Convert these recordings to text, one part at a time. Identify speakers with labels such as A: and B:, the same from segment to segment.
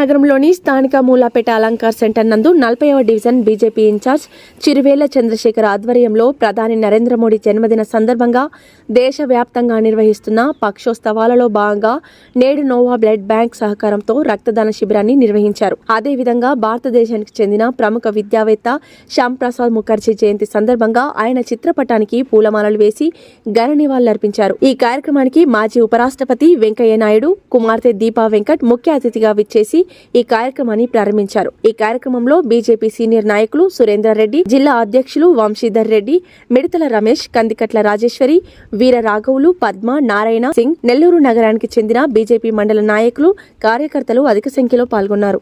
A: నగరంలోని స్థానిక మూలాపేట అలంకార్ సెంటర్ నందు నలభైవ division BJP in charge Chiruvela Chandrasekhar ఆధ్వర్యంలో ప్రధాని నరేంద్ర మోడీ జన్మదిన సందర్భంగా దేశవ్యాప్తంగా నిర్వహిస్తున్న పక్షోత్సవాలలో భాగంగా నేడు నోవా బ్లడ్ బ్యాంక్ సహకారంతో రక్తదాన శిబిరాన్ని నిర్వహించారు. అదేవిధంగా భారతదేశానికి చెందిన ప్రముఖ విద్యావేత్త శ్యామ్ ప్రసాద్ ముఖర్జీ జయంతి సందర్భంగా ఆయన చిత్రపటానికి పూలమాలలు వేసి ఘన నివాళులర్పించారు. ఈ కార్యక్రమానికి మాజీ ఉపరాష్ట్రపతి వెంకయ్య నాయుడు కుమార్తె దీపా వెంకట్ ముఖ్య అతిథిగా విచ్చేసి ఈ కార్యక్రమాన్ని ప్రారంభించారు. ఈ కార్యక్రమంలో బీజేపీ సీనియర్ నాయకులు సురేందర్ రెడ్డి జిల్లా అధ్యక్షులు వంశీధర్ రెడ్డి మిడతల రమేష్ కందికట్ల రాజేశ్వరి వీర రాఘవులు పద్మ నారాయణ సింగ్ నెల్లూరు నగరానికి చెందిన బీజేపీ మండల నాయకులు కార్యకర్తలు అధిక సంఖ్యలో పాల్గొన్నారు.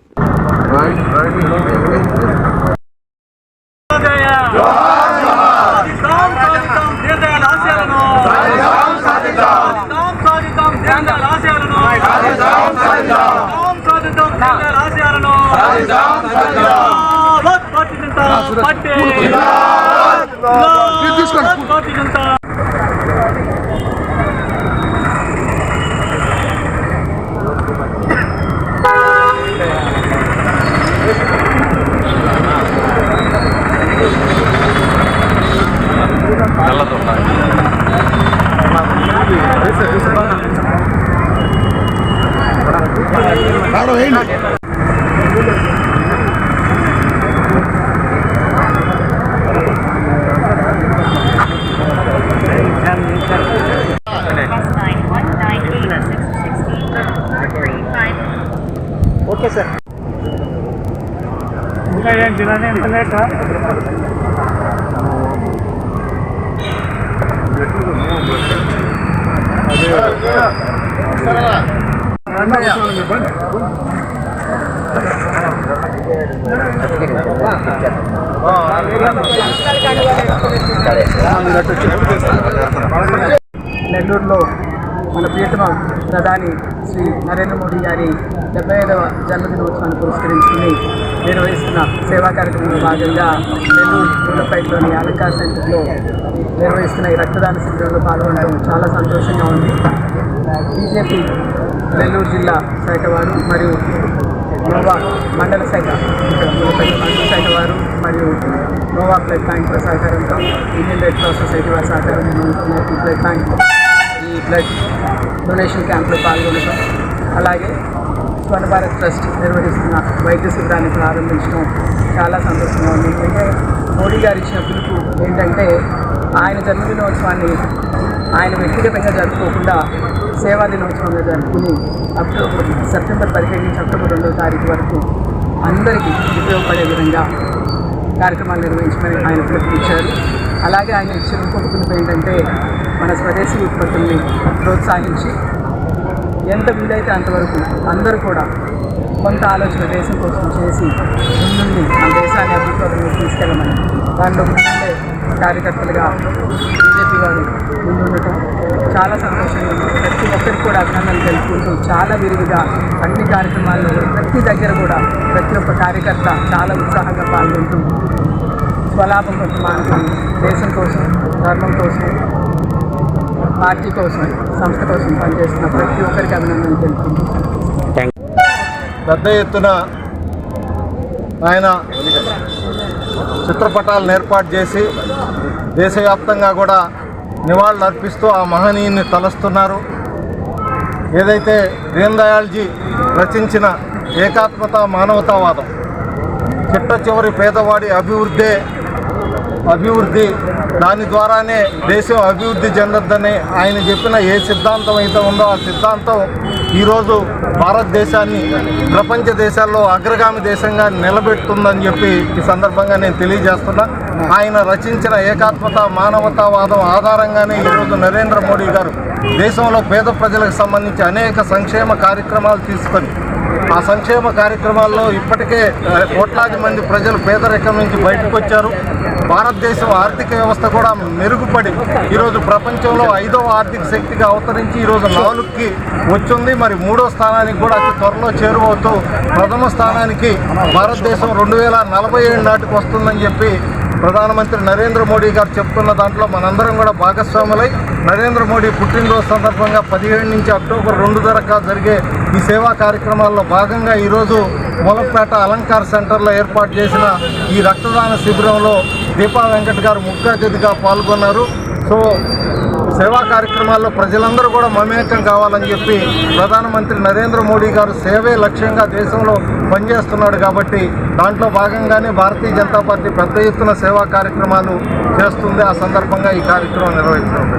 B: జిందాబాద్ భారతీయ జనతా ఓకే సార్ ఇంకా ఏం తిననే లేక
C: నెల్లూరులో మన ప్రియతమ ప్రధాని శ్రీ నరేంద్ర మోడీ గారి డెబ్బై ఐదవ జన్మదినోత్సవాన్ని పురస్కరించుకుని నిర్వహిస్తున్న సేవా కార్యక్రమంలో భాగంగా నెల్లూరు మూలపేటలోని అలంకార సెంటర్లో నిర్వహిస్తున్న ఈ రక్తదాన శిబిరంలో పాల్గొనడం చాలా సంతోషంగా ఉంది. బీజేపీ నెల్లూరు జిల్లా శాఖ వారు మరియు నోవా మండల శాఖ మండల శాఖ వారు మరియు నోవా బ్లడ్ బ్యాంక్ సహకారంతో ఇండియన్ రెడ్ క్రాస్ సొసైటీ వారి సహకారం బ్లడ్ బ్యాంక్ ఈ బ్లడ్ డొనేషన్ క్యాంప్లో పాల్గొనడం. అలాగే స్వర్ణ భారత్ ట్రస్ట్ నిర్వహిస్తున్న వైద్య శిబిరాన్ని ప్రారంభించడం చాలా సంతోషంగా ఉంది. ఎందుకంటే మోడీ గారు ఇచ్చిన పిలుపు ఏంటంటే ఆయన జన్మదినోత్సవాన్ని ఆయన వ్యక్తిగతంగా జరుపుకోకుండా సేవా దినోత్సవంగా జరుపుకుని అక్టోబర్ సెప్టెంబర్ పదిహేడు నుంచి అక్టోబర్ రెండవ తారీఖు వరకు అందరికీ ఉపయోగపడే విధంగా కార్యక్రమాలు నిర్వహించమని ఆయన పిలుపునిచ్చారు. అలాగే ఆయన ఇచ్చిన ఇంకొక పిలుపు ఏంటంటే మన స్వదేశీ ఉత్పత్తుల్ని ప్రోత్సహించి ఎంత వీలైతే అంతవరకు అందరూ కూడా కొంత ఆలోచన దేశం కోసం చేసి ముందుండి మన దేశాన్ని అభివృద్ధిలోకి తీసుకెళ్ళమని దానిలో ముందే కార్యకర్తలుగా బీజేపీ వారు ముందుండటం చాలా సంతోషంగా ఉంది. ప్రతి ఒక్కరికి కూడా అభినందనలు తెలుపుకుంటూ చాలా విరివిగా అన్ని కార్యక్రమాల్లో ప్రతి దగ్గర కూడా ప్రతి ఒక్క కార్యకర్త చాలా ఉత్సాహంగా పాల్గొంటూ స్వలాభం కొంచెం మానుకొని దేశం కోసం ధర్మం కోసం పార్టీ కోసం సంస్థ కోసం పనిచేస్తున్న ప్రతి ఒక్కరికి అభినందనలు తెలుపుకుంటూ
D: పెద్ద ఎత్తున ఆయన చిత్రపటాలను ఏర్పాటు చేసి దేశవ్యాప్తంగా కూడా నివాళులు అర్పిస్తూ ఆ మహనీయుని తలస్తున్నారు. ఏదైతే దీన్ దయాల్జీ రచించిన ఏకాత్మత మానవతావాదం చిట్ట చివరి పేదవాడి అభివృద్ధే అభివృద్ధి దాని ద్వారానే దేశం అభివృద్ధి చెందొద్దని ఆయన చెప్పిన ఏ సిద్ధాంతం అయితే ఉందో ఆ సిద్ధాంతం ఈరోజు భారతదేశాన్ని ప్రపంచ దేశాల్లో అగ్రగామి దేశంగా నిలబెడుతుందని చెప్పి ఈ సందర్భంగా నేను తెలియజేస్తున్నా. ఆయన రచించిన ఏకాత్మత మానవతావాదం ఆధారంగానే ఈరోజు నరేంద్ర మోడీ గారు దేశంలో పేద ప్రజలకు సంబంధించి అనేక సంక్షేమ కార్యక్రమాలు తీసుకొని ఆ సంక్షేమ కార్యక్రమాల్లో ఇప్పటికే కోట్లాది మంది ప్రజలు పేదరికం నుంచి బయటకు వచ్చారు. భారతదేశం ఆర్థిక వ్యవస్థ కూడా మెరుగుపడి ఈరోజు ప్రపంచంలో ఐదవ ఆర్థిక శక్తిగా అవతరించి ఈరోజు నాలుగుకి వచ్చింది. మరి మూడో స్థానానికి కూడా అతి త్వరలో చేరువవుతూ ప్రథమ స్థానానికి భారతదేశం రెండు వేల నలభై ఏడు నాటికి వస్తుందని చెప్పి ప్రధానమంత్రి నరేంద్ర మోడీ గారు చెప్తున్న దాంట్లో మనందరం కూడా భాగస్వాములై నరేంద్ర మోడీ పుట్టినరోజు సందర్భంగా పదిహేడు నుంచి అక్టోబర్ రెండు దాకా జరిగే ఈ సేవా కార్యక్రమాల్లో భాగంగా ఈరోజు మొలపేట అలంకార్ సెంటర్లో ఏర్పాటు చేసిన ఈ రక్తదాన శిబిరంలో దీపా వెంకట్ గారు ముఖ్య అతిథిగా పాల్గొన్నారు. సో సేవా కార్యక్రమాల్లో ప్రజలందరూ కూడా మమేకం కావాలని చెప్పి ప్రధానమంత్రి నరేంద్ర మోడీ గారు సేవే లక్ష్యంగా దేశంలో పనిచేస్తున్నాడు కాబట్టి దాంట్లో భాగంగానే భారతీయ జనతా పార్టీ పెద్ద ఎత్తున సేవా కార్యక్రమాలు చేస్తుంది. ఆ సందర్భంగా ఈ కార్యక్రమం నిర్వహిస్తుంది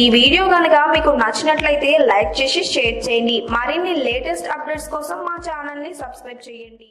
E: ఈ వీడియో కనుక మీకు నచ్చినట్లయితే లైక్ చేసి షేర్ చేయండి. మరిన్ని లేటెస్ట్ అప్డేట్స్ కోసం మా ఛానల్ని సబ్స్క్రైబ్ చేయండి.